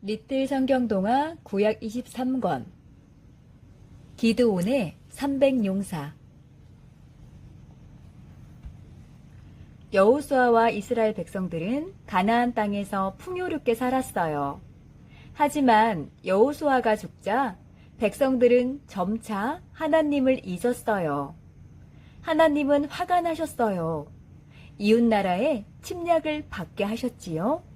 리틀 성경동화 구약 23권 기드온의 300용사 여호수아와 이스라엘 백성들은 가나안 땅에서 풍요롭게 살았어요. 하지만 여호수아가 죽자 백성들은 점차 하나님을 잊었어요. 하나님은 화가 나셨어요. 이웃 나라에 침략을 받게 하셨지요.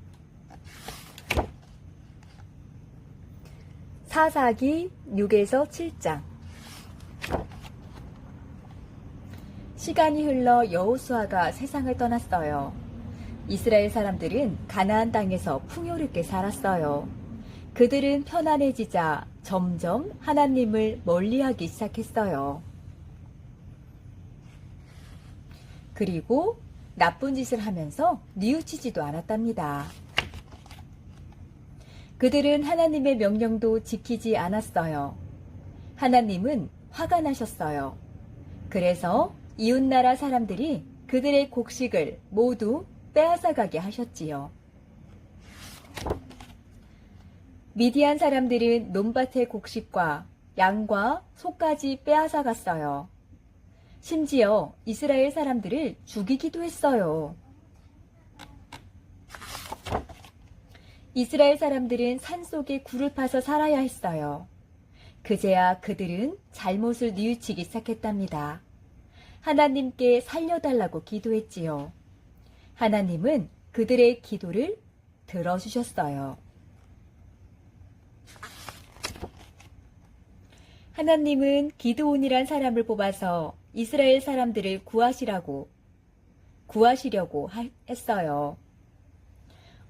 사사기 6에서 7장 시간이 흘러 여호수아가 세상을 떠났어요. 이스라엘 사람들은 가나안 땅에서 풍요롭게 살았어요. 그들은 편안해지자 점점 하나님을 멀리하기 시작했어요. 그리고 나쁜 짓을 하면서 뉘우치지도 않았답니다. 그들은 하나님의 명령도 지키지 않았어요. 하나님은 화가 나셨어요. 그래서 이웃나라 사람들이 그들의 곡식을 모두 빼앗아가게 하셨지요. 미디안 사람들은 논밭의 곡식과 양과 소까지 빼앗아갔어요. 심지어 이스라엘 사람들을 죽이기도 했어요. 이스라엘 사람들은 산 속에 굴을 파서 살아야 했어요. 그제야 그들은 잘못을 뉘우치기 시작했답니다. 하나님께 살려달라고 기도했지요. 하나님은 그들의 기도를 들어주셨어요. 하나님은 기드온이란 사람을 뽑아서 이스라엘 사람들을 구하시라고 구하시려고 하- 했어요.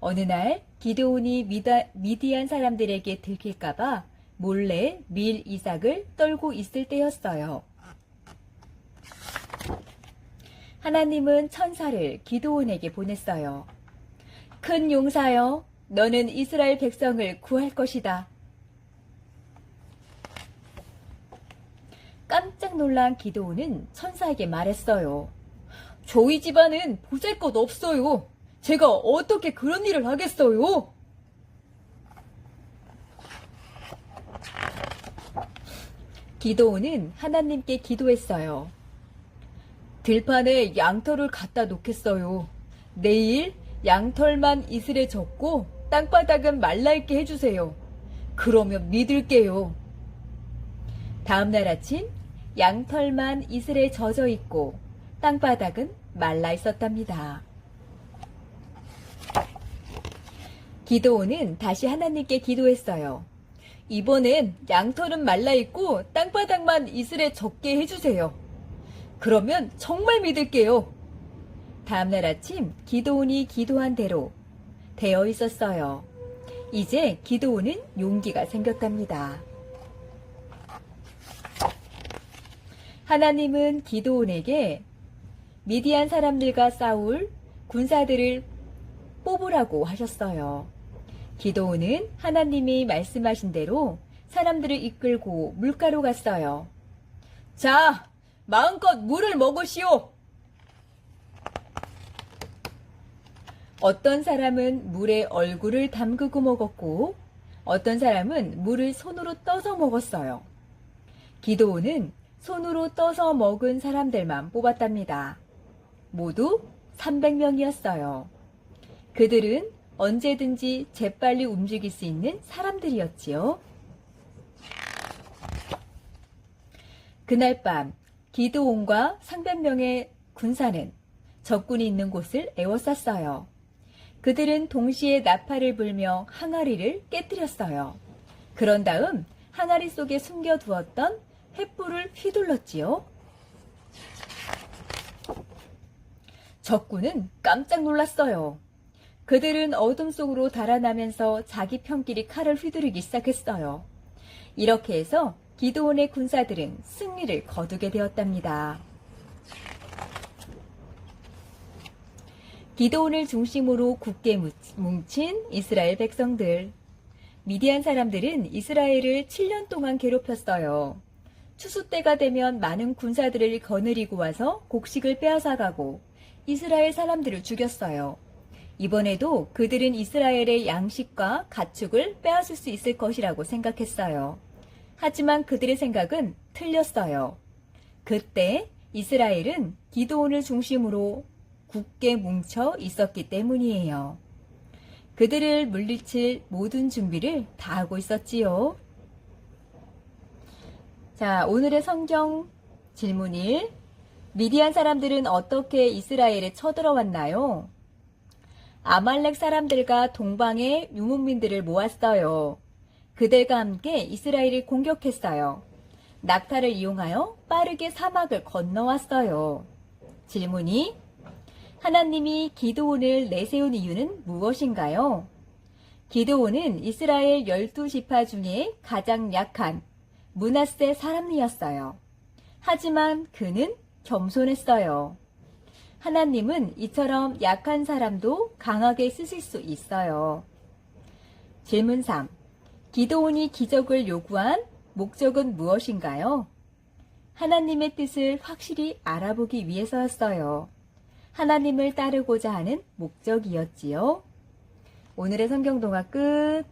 어느 날 기드온이 미다, 미디안 사람들에게 들킬까봐 몰래 밀 이삭을 떨고 있을 때였어요. 하나님은 천사를 기드온에게 보냈어요. 큰 용사여, 너는 이스라엘 백성을 구할 것이다. 깜짝 놀란 기드온은 천사에게 말했어요. 저희 집안은 보잘 것 없어요. 제가 어떻게 그런 일을 하겠어요? 기도온은 하나님께 기도했어요. 들판에 양털을 갖다 놓겠어요. 내일 양털만 이슬에 젖고 땅바닥은 말라있게 해주세요. 그러면 믿을게요. 다음날 아침 양털만 이슬에 젖어 있고 땅바닥은 말라 있었답니다. 기도원은 다시 하나님께 기도했어요. 이번엔 양털은 말라 있고 땅바닥만 이슬에 젖게 해주세요. 그러면 정말 믿을게요. 다음날 아침 기도원이 기도한 대로 되어 있었어요. 이제 기도원은 용기가 생겼답니다. 하나님은 기도온에게 미디안 사람들과 싸울 군사들을 뽑으라고 하셨어요. 기도온은 하나님이 말씀하신 대로 사람들을 이끌고 물가로 갔어요. 자, 마음껏 물을 먹으시오! 어떤 사람은 물에 얼굴을 담그고 먹었고, 어떤 사람은 물을 손으로 떠서 먹었어요. 기도온은 손으로 떠서 먹은 사람들만 뽑았답니다. 모두 300명이었어요. 그들은 언제든지 재빨리 움직일 수 있는 사람들이었지요. 그날 밤 기드온과 300명의 군사는 적군이 있는 곳을 에워쌌어요. 그들은 동시에 나팔을 불며 항아리를 깨뜨렸어요. 그런 다음 항아리 속에 숨겨두었던 횃불을 휘둘렀지요. 적군은 깜짝 놀랐어요. 그들은 어둠 속으로 달아나면서 자기 편끼리 칼을 휘두르기 시작했어요. 이렇게 해서 기도원의 군사들은 승리를 거두게 되었답니다. 기도원을 중심으로 굳게 뭉친 이스라엘 백성들. 미디안 사람들은 이스라엘을 7년 동안 괴롭혔어요. 추수 때가 되면 많은 군사들을 거느리고 와서 곡식을 빼앗아가고 이스라엘 사람들을 죽였어요. 이번에도 그들은 이스라엘의 양식과 가축을 빼앗을 수 있을 것이라고 생각했어요. 하지만 그들의 생각은 틀렸어요. 그때 이스라엘은 기도원을 중심으로 굳게 뭉쳐 있었기 때문이에요. 그들을 물리칠 모든 준비를 다 하고 있었지요. 자, 오늘의 성경 질문 1. 미디안 사람들은 어떻게 이스라엘에 쳐들어왔나요? 아말렉 사람들과 동방의 유목민들을 모았어요. 그들과 함께 이스라엘을 공격했어요. 낙타를 이용하여 빠르게 사막을 건너왔어요. 질문이 하나님이 기도원을 내세운 이유는 무엇인가요? 기도원은 이스라엘 열두 지파 중에 가장 약한 문하세 사람이었어요. 하지만 그는 겸손했어요. 하나님은 이처럼 약한 사람도 강하게 쓰실 수 있어요. 질문 3. 기도원이 기적을 요구한 목적은 무엇인가요? 하나님의 뜻을 확실히 알아보기 위해서였어요. 하나님을 따르고자 하는 목적이었지요. 오늘의 성경동화 끝.